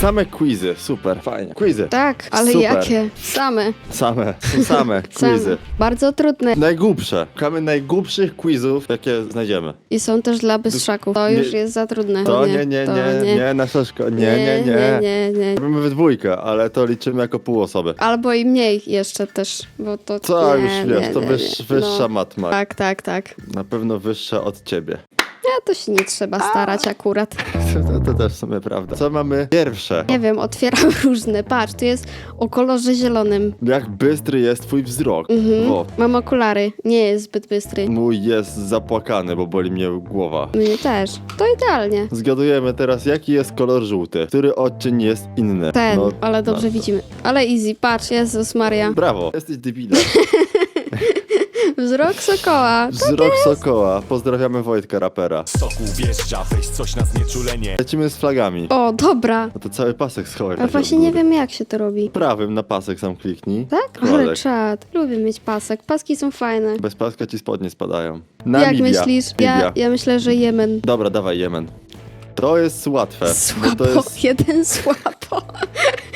Same quizy, super, fajnie. Quizy. Tak, ale Super. jakie? Same. Same, są same Same. quizy. Bardzo trudne. Najgłupsze. Szukamy najgłupszych quizów, jakie znajdziemy. I są też dla bystrzaków. To Nie- już jest za trudne. To nie, nie, to nie, nie, nasza szkoła. Nie, nie, nie. nie, nie, nie. Robimy we dwójkę, ale to liczymy jako pół osoby. Albo i mniej jeszcze też, bo to... Co nie, już wiesz, nie, to nie, wyż, nie. wyższa No, matma. Tak, tak, tak. Na pewno wyższa od ciebie. Ja to się nie trzeba starać akurat. To, to też w sumie prawda. Co mamy pierwsze? Nie wiem, otwieram różne. Patrz, tu jest o kolorze zielonym. Jak bystry jest twój wzrok? Mhm. O, Mam okulary. Nie jest zbyt bystry. mój jest zapłakany, bo boli mnie głowa. Mnie też. To idealnie. Zgadujemy teraz, jaki jest kolor żółty. Który odcień jest inny. Ten, No, ale dobrze widzimy. Ale easy, patrz, Jezus Maria. Brawo, jesteś debilem. Wzrok sokoła. Wzrok sokoła. Pozdrawiamy Wojtka, rapera. soku wjeżdża, weź coś na znieczulenie Lecimy z flagami. O, dobra. No to cały pasek schowaj. A tak właśnie od nie góry. wiem, jak się to robi. Prawym na pasek sam kliknij. Tak? Ale Kładek. czad. Lubię mieć pasek. Paski są fajne. Bez paska ci spodnie spadają. Jak Namibia. myślisz? Ja, ja myślę, że Jemen. Dobra, dawaj Jemen. To jest łatwe. bo Słabo, to jest jeden słabo.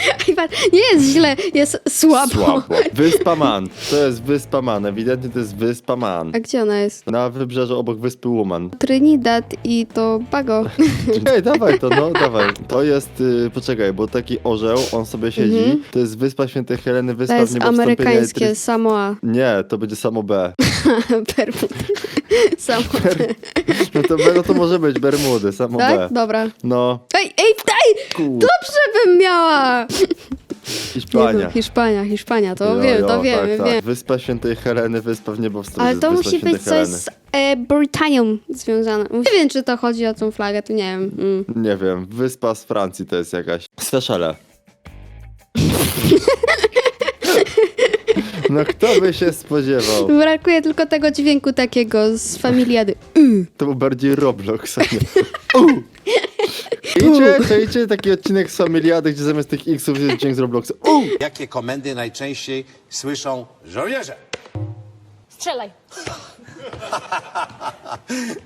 Patrz, Nie jest źle, jest słabo. słabo. Wyspa Man. To jest Wyspa Man. Ewidentnie to jest Wyspa Man. A gdzie ona jest? Na wybrzeżu obok Wyspy Woman. Trinidad i Tobago. Ej, dawaj to, no, dawaj. To jest, y, poczekaj, bo taki orzeł, on sobie siedzi. Mhm. To jest Wyspa Świętej Heleny, Wyspa To w jest niebo wstąpienia amerykańskie Tris- Samoa. Nie, to będzie samo B. Bermudy. Samoa. No to no to może być Bermudy, samo. Tak? Dobra. No, Ej, ej, daj! kur... Dobrze bym miała! Hiszpania. Hiszpania, Hiszpania, to Jo, wiem, jo, to wiemy, tak, tak. wiem. Wyspa Świętej Heleny, Wyspa w niebo wstąpienia. Ale to musi być coś z e, Brytanią związane. Nie wiem, czy to chodzi o tą flagę, to nie wiem. Mm. Nie wiem, wyspa z Francji to jest jakaś. Seszele. No kto by się spodziewał? Brakuje tylko tego dźwięku takiego z familiady. To był bardziej Roblox, a nie. U! Czajcie, czajcie taki odcinek z Familiady, gdzie zamiast tych X-ów jest dźwięk z Robloxa. U! Jakie komendy najczęściej słyszą żołnierze? Strzelaj.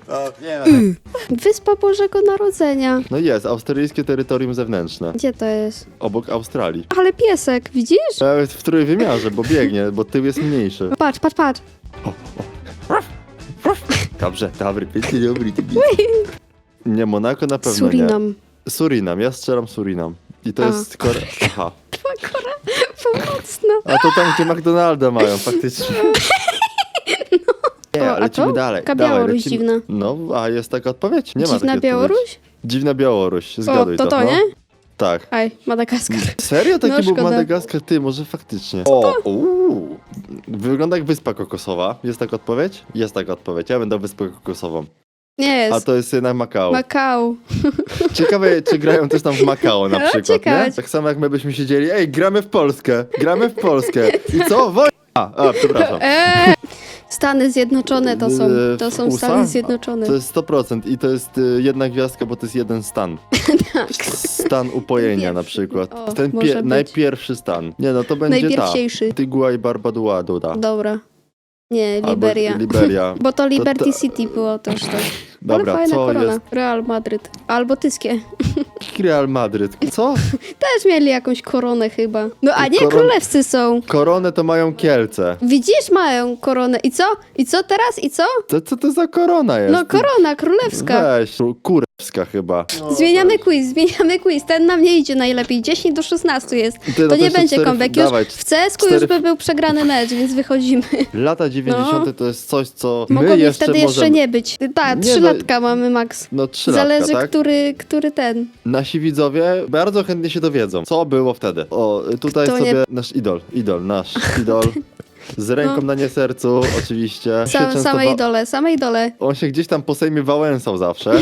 To nie wiem. Wyspa Bożego Narodzenia. No jest, australijskie terytorium zewnętrzne. Gdzie to jest? Obok Australii. Ale piesek, widzisz? Nawet w trójwymiarze, bo biegnie, bo tył jest mniejszy. Patrz, patrz, patrz. Dobrze, dobry, pięknie, dobry. Nie, Monako na pewno nie. Surinam. Surinam, ja strzelam Surinam. I to A. jest Kore... Aha. Pomocna. A to tam, gdzie McDonalda mają, faktycznie. Nie. O, a lecimy to? dalej. Taka Białoruś lecimy. dziwna. No, a jest taka odpowiedź? Nie ma Dziwna takiej Białoruś? Odpowiedzi. Dziwna Białoruś, O, zgaduj to to, no. nie? Tak. Aj, Madagaskar. Serio? Taki No, był szkoda. Madagaskar? Ty, może faktycznie. O, uuu. Wygląda jak Wyspa Kokosowa. Jest taka odpowiedź? Jest taka odpowiedź. Ja będę Wyspę Kokosową. Nie A jest. to jest jednak Makao. Makao. Ciekawe, czy grają też tam w Makao na No, przykład, ciekawe. nie? Tak samo jak my byśmy siedzieli, ej, gramy w Polskę, gramy w Polskę. I co? Wojna! A, przepraszam. Eee! Stany Zjednoczone to są. Yy, To są USA? Stany Zjednoczone. To jest 100% i to jest y, jedna gwiazdka, bo to jest jeden stan. Stan upojenia na przykład. O, Ten może pie- być. najpierwszy stan. Nie no, to będzie ta. Najpierwsiejszy. Tygua i Barbadua Duda. Dobra. Nie, Liberia. Liberia. Bo to Liberty to- City było też to. Dobra, Ale fajna co korona. jest? Real Madryt. Albo Tyskie. Real Madryt. Co? Też mieli jakąś koronę chyba. No a nie, Koron- królewscy są. Koronę to mają Kielce. Widzisz, mają koronę. I co? I co teraz? I co? To, co to za korona jest? No korona królewska. Weź, chyba. Zmieniamy quiz, zmieniamy quiz. Ten nam nie idzie najlepiej. 10 do 16 jest. Ty, no to to nie jeszcze będzie cztery- comeback. Już dawaj, w CS-ku cztery- już by był przegrany mecz, więc wychodzimy. Lata 90. No. to jest coś, co my jeszcze wtedy jeszcze możemy... nie być. Tak, Nie, trzy no- latka mamy max. No trzy Zależy, latka, tak? który, który ten. Nasi widzowie bardzo chętnie się dowiedzą, co było wtedy. O, tutaj To nie- sobie nasz idol, idol, nasz idol. Z ręką No. na nie sercu, oczywiście. Się Sa, często same wa- idole, same idole. On się gdzieś tam po Sejmie wałęsał zawsze.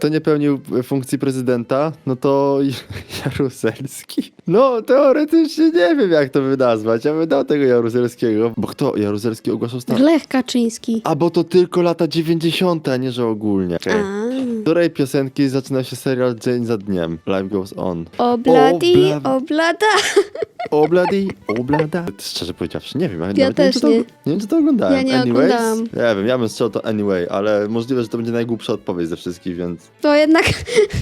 Kto nie pełnił funkcji prezydenta, no to Jaruzelski. No, teoretycznie nie wiem, jak to by nazwać. Ja bym dał tego Jaruzelskiego. Bo kto? Jaruzelski ogłaszał stan. Lech Kaczyński. A bo to tylko lata 90., a nie że ogólnie. A, której piosenki zaczyna się serial dzień za dniem? Life goes on. Obladi, Obla- oblada. Obladi, oblada. Szczerze powiedziawszy, nie wiem. Ja, nawet też nie, wiem, czy to, nie wiem, czy to oglądałem. Ja nie Anyways, oglądałam. Nie wiem, ja bym strzelał to anyway, ale możliwe, że to będzie najgłupsza odpowiedź ze wszystkich, więc... To jednak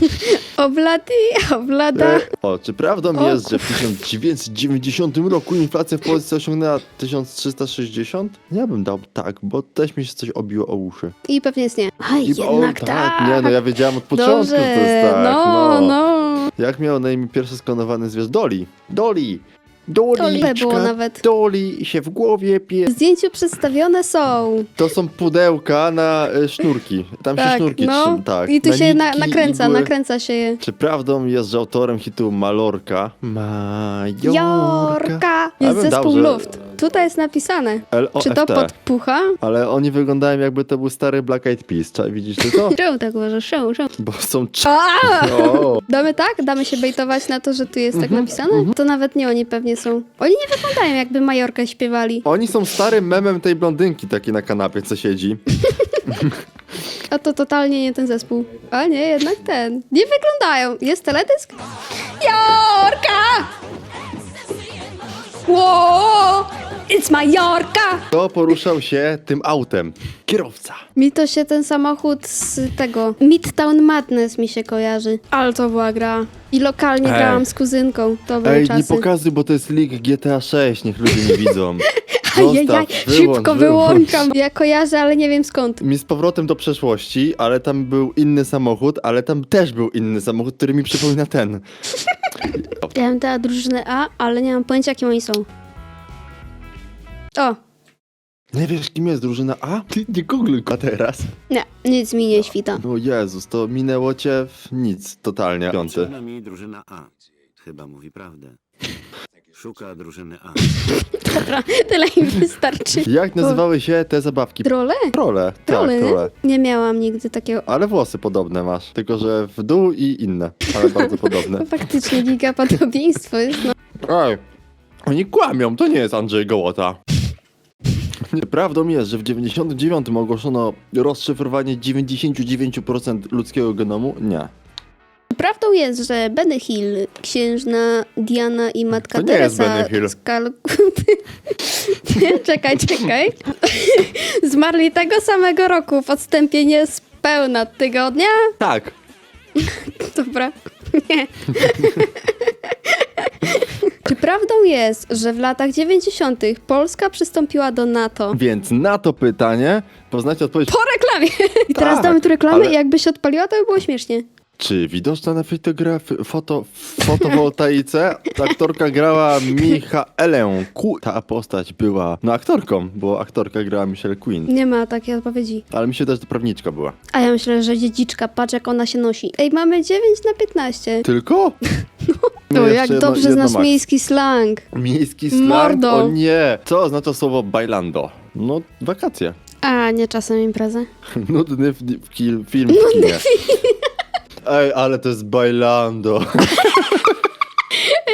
obladi, oblada. E, o, czy prawdą O jest, że w 1990 roku inflacja w Polsce osiągnęła 1360? Ja bym dał tak, bo też mi się coś obiło o uszy. I pewnie jest nie. Aj, I, jednak o, tak. Nie, no ja wiedziałem od początku, Dobrze, że to jest tak. no, no. Jak miał na imię pierwszy sklonowany zwierz? Doli. Doli. Doli. Było nawet. Doli się w głowie pie... W zdjęciu przedstawione są. To są pudełka na y, sznurki. Tam się Tak, sznurki no. trzym, tak. I tu się na, nitki, nakręca, igły. nakręca się je. Czy prawdą jest, że autorem hitu Malorka? Majorka. Jorka! Jest zespół Luft. Tutaj jest napisane. Czy to podpucha? Ale oni wyglądają jakby to był stary Black Eyed Peas. Czy widzisz ty to? Czemu tak uważasz? Czemu, czemu? Bo są cz... A! O, Damy tak? Damy się bejtować na to, że tu jest tak Mhm, napisane? To nawet nie oni pewnie są. Oni nie wyglądają jakby Majorkę śpiewali. Oni są starym memem tej blondynki takiej na kanapie, co siedzi. A to totalnie nie ten zespół. A nie, jednak ten. Nie wyglądają. Jest teledysk? Jorka! Wow! It's Majorka! Kto poruszał się tym autem? Kierowca. Mi to się ten samochód z tego Midtown Madness mi się kojarzy. Ale to była gra. I lokalnie Ej. grałam z kuzynką. To były Ej, czasy. nie pokazuj, bo to jest leak GTA 6, niech ludzie nie widzą. Ajajaj, Zostaw, szybko wyłącz. wyłączam. Ja kojarzę, ale nie wiem skąd. Mi z powrotem do przeszłości, ale tam był inny samochód, ale tam też był inny samochód, który mi przypomina ten. Ja bym dała drużynę A, ale nie mam pojęcia, jakim oni są. O, Nie wiesz, kim jest drużyna A? Ty nie googluj go teraz. nie, nic mi nie świta. No Jezus, to minęło cię w nic, totalnie. Piąty. Przynajmniej drużyna A. Chyba mówi prawdę. Szuka drużyny A. Dobra, tyle im wystarczy. Jak nazywały się te zabawki? Trole? Trole. Trole, tak, nie? trole. Nie miałam nigdy takiego. Ale włosy podobne masz, tylko że w dół i inne, ale bardzo podobne. No faktycznie gigapodobieństwo jest, no. Ej, oni kłamią, to nie jest Andrzej Gołota. Prawdą jest, że w 99 ogłoszono rozszyfrowanie 99% ludzkiego genomu? Nie. Prawdą jest, że Benny Hill, księżna Diana i matka To nie jest Teresa Benny Hill. z Kalkuty. Nie, czekaj, czekaj. Zmarli tego samego roku w odstępie niespełna tygodnia. Tak. Dobra. Nie. Czy prawdą jest, że w latach 90. Polska przystąpiła do NATO? Więc na to pytanie poznacie odpowiedź. Po reklamie! I teraz Tak, damy tu reklamę ale- i jakby się odpaliła, to by było śmiesznie. Czy widoczna na fotografii, foto, fotowoltaice aktorka grała Michaelę Ku. Ta postać była, no aktorką, bo aktorka grała Michelle Queen. Nie ma takiej odpowiedzi. Ale mi się też, że prawniczka była. A ja myślę, że dziedziczka, patrz jak ona się nosi. Ej, mamy 9 na 15. Tylko? No, jeszcze jak jedno- dobrze jedno znasz max. miejski slang. Miejski slang? Mordo. O nie! Co oznacza słowo bailando? No, wakacje. A, nie czasem imprezę. Nudny w, w kil, film w kinie. Ej, ale to jest bailando.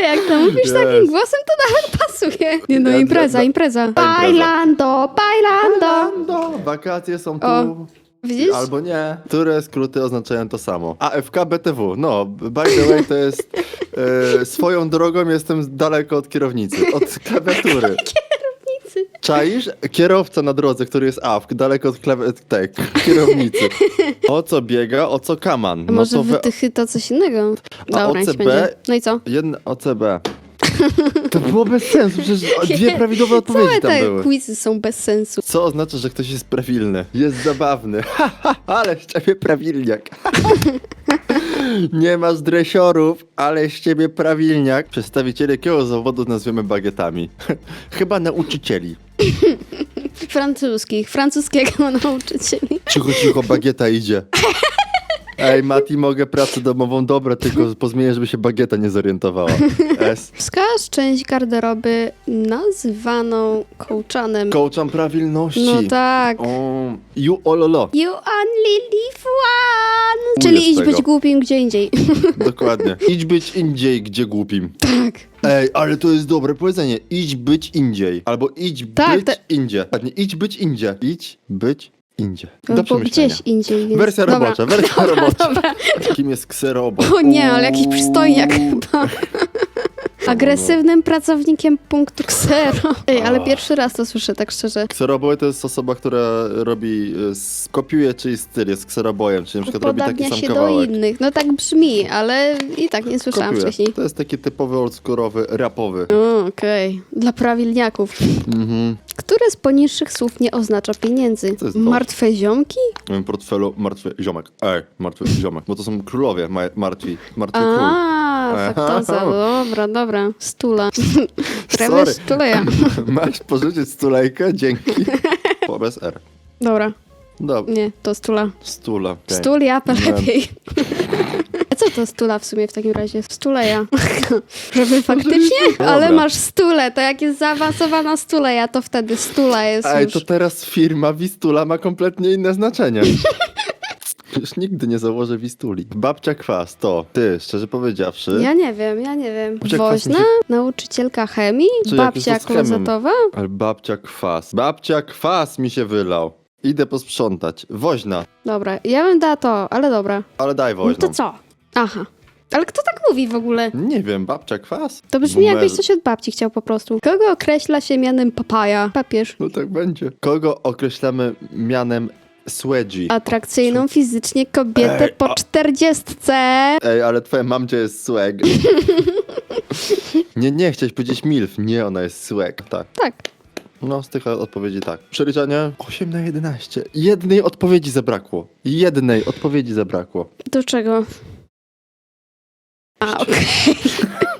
Jak to mówisz takim głosem, to nawet pasuje. Nie no, Ja- impreza, ja- impreza. impreza. Bailando, bailando. Bailando! Wakacje są tu. O, Widzisz? Albo nie. Które skróty oznaczają to samo? AFK BTW. No, by the way, to jest e, swoją drogą jestem daleko od kierownicy, od klawiatury. Czaisz? Kierowca na drodze, który jest AFK, daleko od tak, kierownicy. O co biega, o co kaman? A No może to we... wytychy to coś innego? Dobra, niech OCB? będzie. No i co? Jedno OCB. To było bez sensu, przecież dwie prawidłowe odpowiedzi Całe tam te były. quizy są bez sensu. Co oznacza, że ktoś jest prawilny? Jest zabawny. Ha, ha, ale z ciebie prawilniak. Nie masz dresiorów, ale z ciebie prawilniak. Przedstawiciele jakiego zawodu nazwiemy bagietami? Chyba nauczycieli. Francuskich, francuskiego nauczycieli. Cicho, cicho, bagieta idzie. Ej, Mati, mogę pracę domową, dobra, tylko pozmienię, żeby się bagieta nie zorientowała. S. Wskaż część garderoby nazywaną kołczanem. Coacham prawilności. No tak. O, you ololo. You only live one. Czyli idź tego. być głupim gdzie indziej. Dokładnie. Idź być indziej, gdzie głupim. tak. Ej, ale to jest dobre powiedzenie. Idź być indziej. Albo idź Tak, być te- indziej. Ładnie, idź być indziej. Idź być indziej. No, Do bo gdzieś indziej. Więc... Wersja dobra. robocza, wersja dobra, robocza. Dobra. Kim jest kserobot? O nie, ale jakiś przystojniak chyba. Agresywnym pracownikiem punktu Xero. Ej, ale pierwszy raz to słyszę, tak szczerze. Kseroboy to jest osoba, która robi, y, s- kopiuje czyjś styl, jest kserobojem, czyli na przykład robi taki Upodabnia sam się do kawałek. innych. No tak brzmi, ale i tak nie słyszałam Kopiuje. wcześniej. To jest taki typowy oldschoolowy, rapowy. O, Okej, dla prawilniaków. Mhm. Które z poniższych słów nie oznacza pieniędzy? Co jest to? Martwe ziomki? W moim portfelu martwy ziomek. Ej, martwy ziomek. Bo to są królowie, ma- martwi. Martwy król. A, faktoza, dobra, dobra. Stula. Prawie stuleja. Masz pożyczyć stulejkę? Dzięki. Po bez R. Dobra, Dobra. nie, to stula. Stula. Stulia to Nie. lepiej. A co to stula w sumie w takim razie? Stuleja. Żeby faktycznie? Dobra. Ale masz stulę, to jak jest zaawansowana stuleja, to wtedy stula jest Ej, już. to teraz firma Wistula ma kompletnie inne znaczenie. Już nigdy nie założę Wistuli. Babcia kwas to, ty, szczerze powiedziawszy, Ja nie wiem, ja nie wiem. Babcia kwas Woźna? Nauczycielka chemii? Czy jak Babcia jest z klozetowa? ale babcia kwas. Babcia kwas mi się wylał. Idę posprzątać. Woźna, Dobra, ja bym dała to, ale dobra. ale daj No woźną. to co? Aha. Ale kto tak mówi w ogóle? Nie wiem, babcia kwas? To brzmi jakbyś Numer- coś od babci chciał po prostu. Kogo określa się mianem papaja? Papież. No tak będzie. Kogo określamy mianem słedzi? Atrakcyjną fizycznie kobietę Ej, po czterdziestce. Ej, ale twoja mamcia jest swag. nie, nie, chciałeś powiedzieć milf. Nie, ona jest swag. Tak. Tak. No, z tych odpowiedzi tak. Przeliczanie 8 na 11. Jednej odpowiedzi zabrakło. Jednej odpowiedzi zabrakło. Do czego? A, okej.